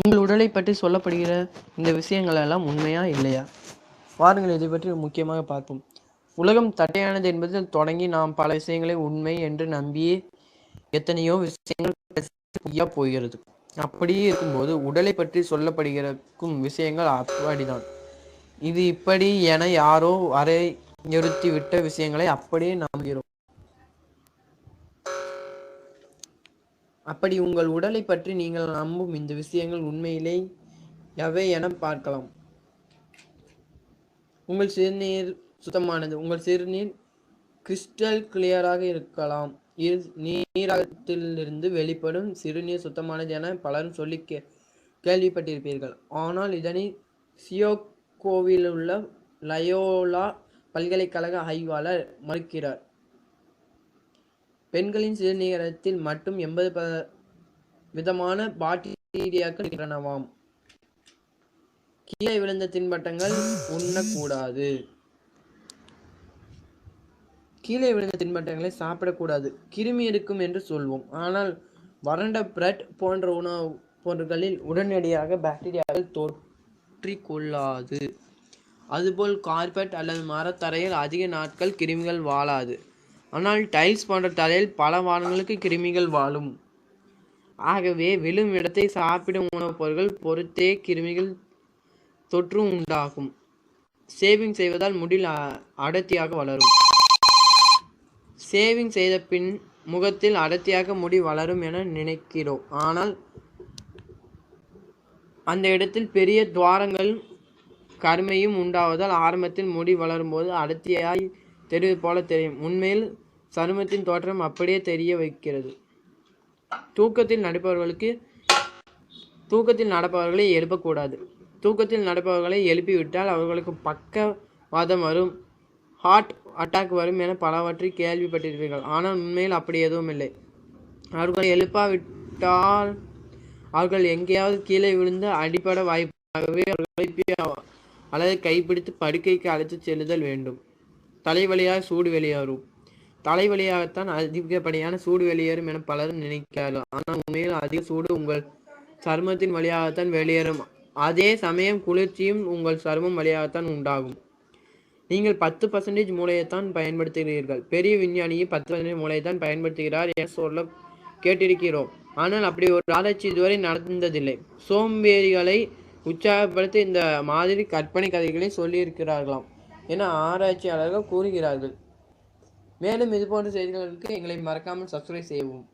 உங்கள் உடலை பற்றி சொல்லப்படுகிற இந்த விஷயங்கள் எல்லாம் உண்மையா இல்லையா? வாருங்கள் இதை பற்றி முக்கியமாக பார்ப்போம். உலகம் தட்டையானது என்பதில் தொடங்கி நாம் பல விஷயங்களை உண்மை என்று நம்பியே எத்தனையோ விஷயங்கள் பொய்யா போகிறது. அப்படியே இருக்கும்போது உடலை பற்றி சொல்லப்படுகிறக்கும் விஷயங்கள் அப்படிதான். இது இப்படி என யாரோ வரையறுத்தி விட்ட விஷயங்களை அப்படியே நம்புகிறோம். அப்படி உங்கள் உடலை பற்றி நீங்கள் நம்பும் இந்த விஷயங்கள் உண்மையிலே எவை என பார்க்கலாம். உங்கள் சிறுநீர் சுத்தமானது. உங்கள் சிறுநீர் கிறிஸ்டல் கிளியராக இருக்கலாம். நீராகத்திலிருந்து வெளிப்படும் சிறுநீர் சுத்தமானது என பலரும் சொல்லி கே கேள்விப்பட்டிருப்பீர்கள். ஆனால் இதனை சியோகோவில் உள்ள லயோலா பல்கலைக்கழக ஆய்வாளர் மறுக்கிறார். பெண்களின் சிறுநீரகத்தில் மட்டும் எண்பது ப விதமான பாக்டீரியாக்கள் இருக்கிறனவாம் கீழே விழுந்த தின்பட்டங்கள் உண்ணக்கூடாது. கீழே விழுந்த தின்பட்டங்களை சாப்பிடக்கூடாது. கிருமி இருக்கும் என்று சொல்வோம். ஆனால் வறண்ட பிரெட் போன்ற உணவு பொருட்களில் உடனடியாக பாக்டீரியாக்கள் தொற்றிக்கொள்ளாது. அதுபோல் கார்பெட் அல்லது மரத்தரையில் அதிக நாட்கள் கிருமிகள் வாழாது. ஆனால் டைல்ஸ் போன்ற தரையில் பல வாரங்களுக்கு கிருமிகள் வாழும். ஆகவே விழும் இடத்தை சாப்பிடும் உணவுப் பொருட்கள் பொறுத்தே கிருமிகள் தொற்று உண்டாகும். சேவிங் செய்வதால் முடில் அடர்த்தியாக வளரும். சேவிங் செய்த பின் முகத்தில் அடர்த்தியாக முடி வளரும் என நினைக்கிறோம். ஆனால் அந்த இடத்தில் பெரிய துவாரங்கள் கருமையும் உண்டாவதால் ஆரம்பத்தில் முடி வளரும்போது அடர்த்தியாய் தெரிவது போல தெரியும். உண்மையில் சருமத்தின் தோற்றம் அப்படியே தெரிய வைக்கிறது. தூக்கத்தில் நடப்பவர்களுக்கு தூக்கத்தில் நடப்பவர்களை எழுப்பக்கூடாது. தூக்கத்தில் நடப்பவர்களை எழுப்பிவிட்டால் அவர்களுக்கு பக்கவாதம் வரும் ஹார்ட் அட்டாக் வரும் என பலவற்றை கேள்விப்பட்டிருப்பீர்கள். ஆனால் உண்மையில் அப்படி எதுவும் இல்லை. அவர்களை எழுப்பாவிட்டால் அவர்கள் எங்கேயாவது கீழே விழுந்து அடிப்பட வாய்ப்பாகவே அவர்களை அல்லது கைப்பிடித்து படுக்கைக்கு அழைத்துச் செல்லுதல் வேண்டும். தலைவலியாக சூடு வெளியேறும். தலைவலியாகத்தான் அதிகப்படியான சூடு வெளியேறும் என பலரும் நினைக்கிறார்கள். ஆனால் உண்மையில் அதிக சூடு உங்கள் சருமத்தின் வழியாகத்தான் வெளியேறும். அதே சமயம் குளிர்ச்சியும் உங்கள் சருமம் வழியாகத்தான் உண்டாகும். நீங்கள் பத்து பர்சன்டேஜ் மூளையைத்தான் பயன்படுத்துகிறீர்கள். பெரிய விஞ்ஞானியும் பத்து பர்சன்டேஜ் மூளையைத்தான் பயன்படுத்துகிறார் என சொல்ல கேட்டிருக்கிறோம். ஆனால் அப்படி ஒரு ஆராய்ச்சி இதுவரை நடந்ததில்லை. சோம்பேறிகளை உற்சாகப்படுத்தி இந்த மாதிரி கற்பனை கதைகளை சொல்லியிருக்கிறார்களாம் என ஆராய்ச்சியாளர்கள் கூறுகிறார்கள். மேலும் இதுபோன்ற செய்திகளுக்கு எங்களை மறக்காமல் சப்ஸ்கிரைப் செய்யவும்.